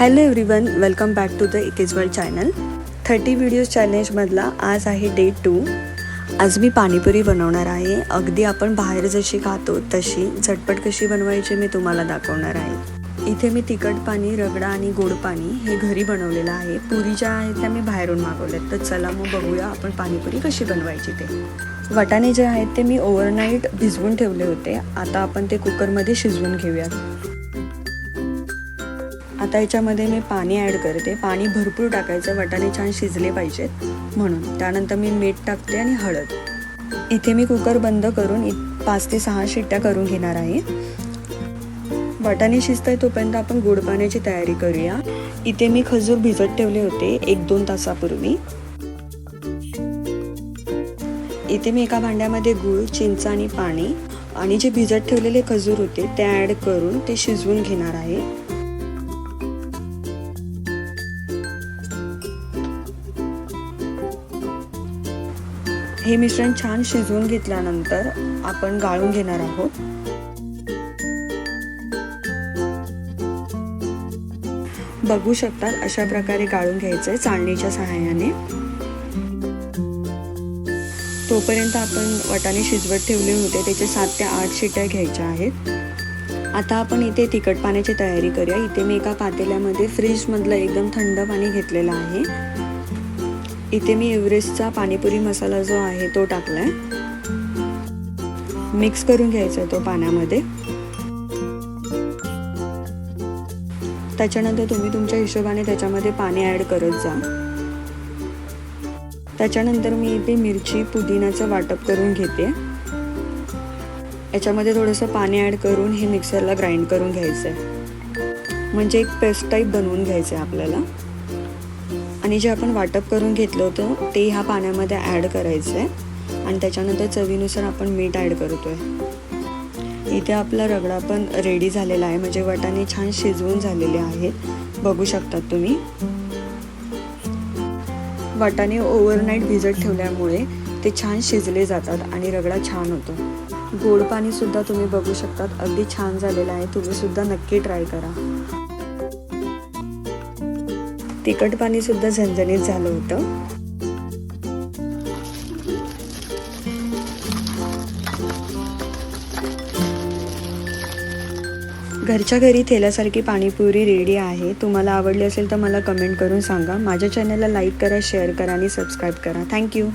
Hello everyone welcome back to the ikej world channel thirty videos चॅलेंजमधला आज आहे day to आज मी पाणीपुरी बनवणार आहे. अगदी आपण बाहेर जशी खातो तशी झटपट कशी बनवायची मी तुम्हाला दाखवणार आहे. इथे मी तिखट पाणी रगडा आणि गोड पाणी हे घरी बनवलेलं आहे. पुरी ज्या आहेत त्या मी बाहेरून मागवल्यात. तर चला मग बघूया आपण पाणीपुरी कशी बनवायची ते. वाटाणे जे आहेत ते मी ओव्हरनाईट भिजवून ठेवले होते. आता आपण ते कुकरमध्ये शिजवून घेऊयात. आता याच्यामध्ये मी पाणी ॲड करते. पाणी भरपूर टाकायचं वाटाणे छान शिजले पाहिजेत म्हणून. त्यानंतर मी मीठ टाकते आणि हळद. इथे मी कुकर बंद करून इ पाच ते सहा शिट्ट्या करून घेणार आहे. वाटाणे शिजताय तोपर्यंत आपण गोड पाण्याची तयारी करूया. इथे मी खजूर भिजत ठेवले होते एक दोन तासापूर्वी. इथे मी एका भांड्यामध्ये गूळ चिंच आणि पाणी आणि जे भिजत ठेवलेले खजूर होते ते ॲड करून ते शिजवून घेणार आहे. हे मिश्रण छान शिजवून घेतल्यानंतर आपण गाळून घेणार आहोत. बघू शकतात अशा प्रकारे गाळून घ्यायचंय चाळणीच्या सहाय्याने. तोपर्यंत आपण वटाणे शिजवत ठेवले होते त्याचे सात ते आठ शिट्या घ्यायच्या आहेत. आता आपण इथे तिखट पाण्याची तयारी करूया. इथे मी एका पातेल्यामध्ये फ्रीजमधलं एकदम थंड पाणी घेतलेलं आहे. इथे मी एव्हरेस्टचा पाणीपुरी मसाला जो आहे तो टाकला आहे मिक्स करून घ्यायचा तो पाण्यामध्ये. त्याच्यानंतर तुम्ही तुमच्या हिशोबाने त्याच्यामध्ये पाणी ॲड करत जा. त्याच्यानंतर मी इथे मिरची पुदिनाचं वाटप करून घेते. याच्यामध्ये थोडंसं पाणी ॲड करून हे मिक्सरला ग्राइंड करून घ्यायचं आहे म्हणजे एक पेस्ट टाईप बनवून घ्यायचं आहे आपल्याला. आणि जे आपण वाटप करून घेतलं होतं ते ह्या पाण्यामध्ये ॲड करायचं आहे आणि त्याच्यानंतर चवीनुसार आपण मीठ ॲड करतो आहे इथे आपला रगडा पण रेडी झालेला आहे. म्हणजे वटाणे छान शिजवून झालेले आहेत. बघू शकतात तुम्ही. वाटाणे ओव्हरनाईट भिजत ठेवल्यामुळे ते छान शिजले जातात आणि रगडा छान होतो. गोड पाणीसुद्धा तुम्ही बघू शकतात. अगदी छान झालेलं आहे. तुम्ही सुद्धा नक्की ट्राय करा. तिखट पाणी सुद्धा झणझणीत झालं होतं. घरच्या घरी थेल्यासारखी पाणीपुरी रेडी आहे. तुम्हाला आवडली असेल तर मला कमेंट करून सांगा. माझ्या चॅनलला लाईक करा शेअर करा आणि सबस्क्राईब करा. थँक्यू